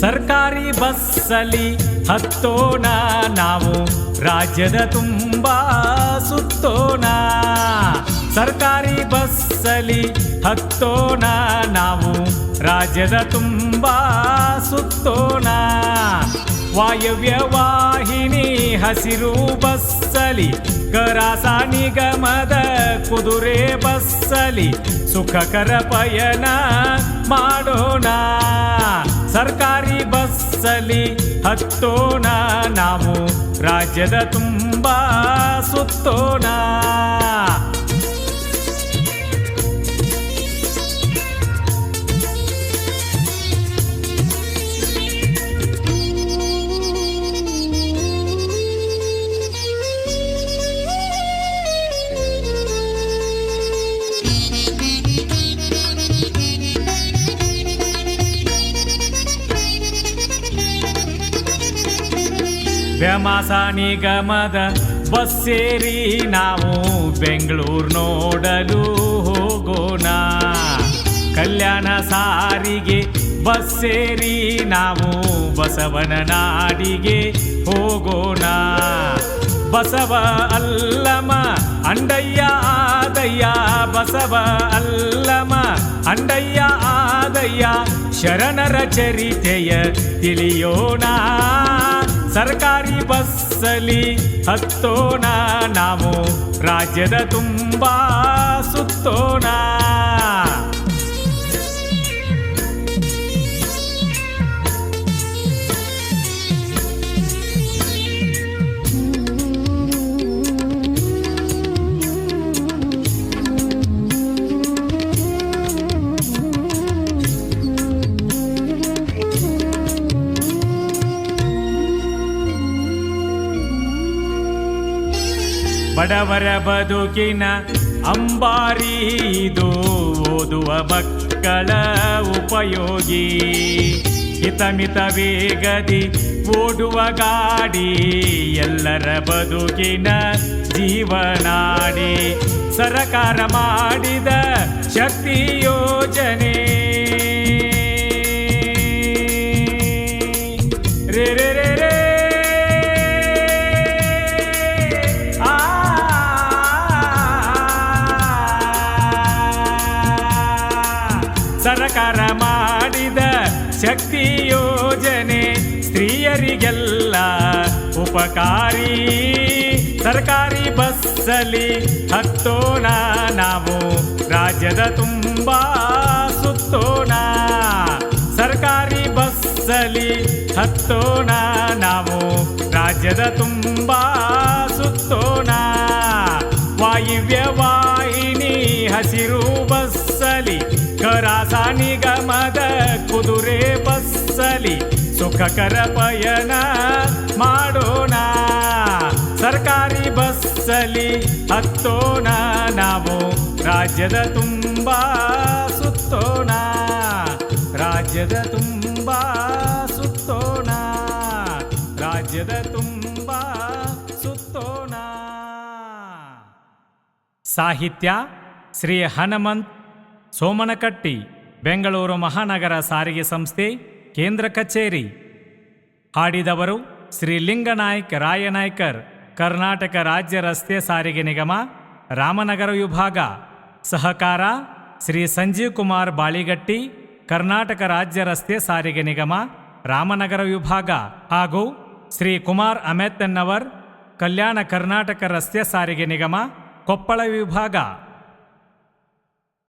ಸರ್ಕಾರಿ ಬಸ್ಸಲ್ಲಿ ಹತ್ತೋಣ ನಾವು. ರಾಜ್ಯದ ತುಂಬ ಸುತ್ತೋಣ. ಸರ್ಕಾರಿ ಬಸ್ಸಲ್ಲಿ ಹತ್ತೋಣ ನಾವು. ರಾಜ್ಯದ ತುಂಬ ಸುತ್ತೋಣ. ವಾಯವ್ಯ ವಾಹಿನಿ ಹಸಿರು ಬಸ್ಸಲಿ ಕರಾಸ ನಿಗಮದ ಕುದುರೆ ಬಸ್ಸಲಿ ಸುಖಕರ ಪಯಣ ಮಾಡೋಣ. ಸರ್ಕಾರಿ ಬಸ್ಸಲಿ ಹತ್ತೋಣ ನಾವು ರಾಜ್ಯದ ತುಂಬ ಸುತ್ತೋಣ. ವ್ಯಮಾಸ ನಿಗಮದ ಬಸ್ ಸೇರಿ ನಾವು ಬೆಂಗಳೂರು ನೋಡಲು ಹೋಗೋಣ. ಕಲ್ಯಾಣ ಸಾರಿಗೆ ಬಸ್ ಸೇರಿ ನಾವು ಬಸವನ ನಾಡಿಗೆ ಹೋಗೋಣ. ಬಸವ ಅಲ್ಲಮ ಅಂಡಯ್ಯ ಆದಯ್ಯ, ಬಸವ ಅಲ್ಲಮ ಅಂಡಯ್ಯ ಆದಯ್ಯ, ಶರಣರ ಚರಿತೆಯ ತಿಳಿಯೋಣ. ಸರ್ಕಾರಿ ಬಸ್ಸಲ್ಲಿ ಹತ್ತೋಣ ನಾವು. ರಾಜ್ಯದ ತುಂಬ ಸುತ್ತೋಣ. ಬಡವರ ಬದುಕಿನ ಅಂಬಾರಿ ಇದು. ಓದುವ ಮಕ್ಕಳ ಉಪಯೋಗಿ. ಹಿತಮಿತ ವೇಗದಿ ಓಡುವ ಗಾಡಿ. ಎಲ್ಲರ ಬದುಕಿನ ಜೀವನಾಡಿ. ಸರಕಾರ ಮಾಡಿದ ಶಕ್ತಿ ಯೋಜನೆ. ಸರಕಾರ ಮಾಡಿದ ಶಕ್ತಿ ಯೋಜನೆ ಸ್ತ್ರೀಯರಿಗೆಲ್ಲ. ಉಪಕಾರಿ ಸರ್ಕಾರಿ ಬಸ್ಸಲ್ಲಿ ಹತ್ತೋಣ ನಾವು. ರಾಜ್ಯದ ತುಂಬ ಸುತ್ತೋಣ. ಸರ್ಕಾರಿ ಬಸ್ಸಲ್ಲಿ ಹತ್ತೋಣ ನಾವು. ರಾಜ್ಯದ ತುಂಬ ಸುತ್ತೋಣ. ವಾಯುವ್ಯ ವಾಹಿನಿ ಹಸಿರು ಬಸ್ಸಲಿ ಕರಾಸ ನಿಗಮದ ಕುದುರೆ ಬಸ್ಸಲಿ ಸುಖಕರ ಪಯಣ ಮಾಡೋಣ. ಸರ್ಕಾರಿ ಬಸ್ಸಲಿ ಹತ್ತೋಣ ನಾವು, ರಾಜ್ಯದ ತುಂಬ ಸುತ್ತೋಣ. ರಾಜ್ಯದ ತುಂಬ ಸುತ್ತೋಣ. ರಾಜ್ಯದ ತುಂಬ ಸುತ್ತೋಣ. ಸಾಹಿತ್ಯ ಶ್ರೀ ಹನುಮಂತ್ ಸೋಮನಕಟ್ಟಿ, ಬೆಂಗಳೂರು ಮಹಾನಗರ ಸಾರಿಗೆ ಸಂಸ್ಥೆ, ಕೇಂದ್ರ ಕಚೇರಿ. ಹಾಡಿದವರು ಶ್ರೀ ಲಿಂಗನಾಯ್ಕ ರಾಯನಾಯ್ಕರ್, ಕರ್ನಾಟಕ ರಾಜ್ಯ ರಸ್ತೆ ಸಾರಿಗೆ ನಿಗಮ, ರಾಮನಗರ ವಿಭಾಗ. ಸಹಕಾರ ಶ್ರೀ ಸಂಜೀವ್ ಕುಮಾರ್ ಬಾಳಿಗಟ್ಟಿ, ಕರ್ನಾಟಕ ರಾಜ್ಯ ರಸ್ತೆ ಸಾರಿಗೆ ನಿಗಮ, ರಾಮನಗರ ವಿಭಾಗ ಹಾಗೂ ಶ್ರೀ ಕುಮಾರ್ ಅಮೆತ್ ಎನ್ನವರ್ ಕಲ್ಯಾಣ ಕರ್ನಾಟಕ ರಸ್ತೆ ಸಾರಿಗೆ ನಿಗಮ, ಕೊಪ್ಪಳ ವಿಭಾಗ.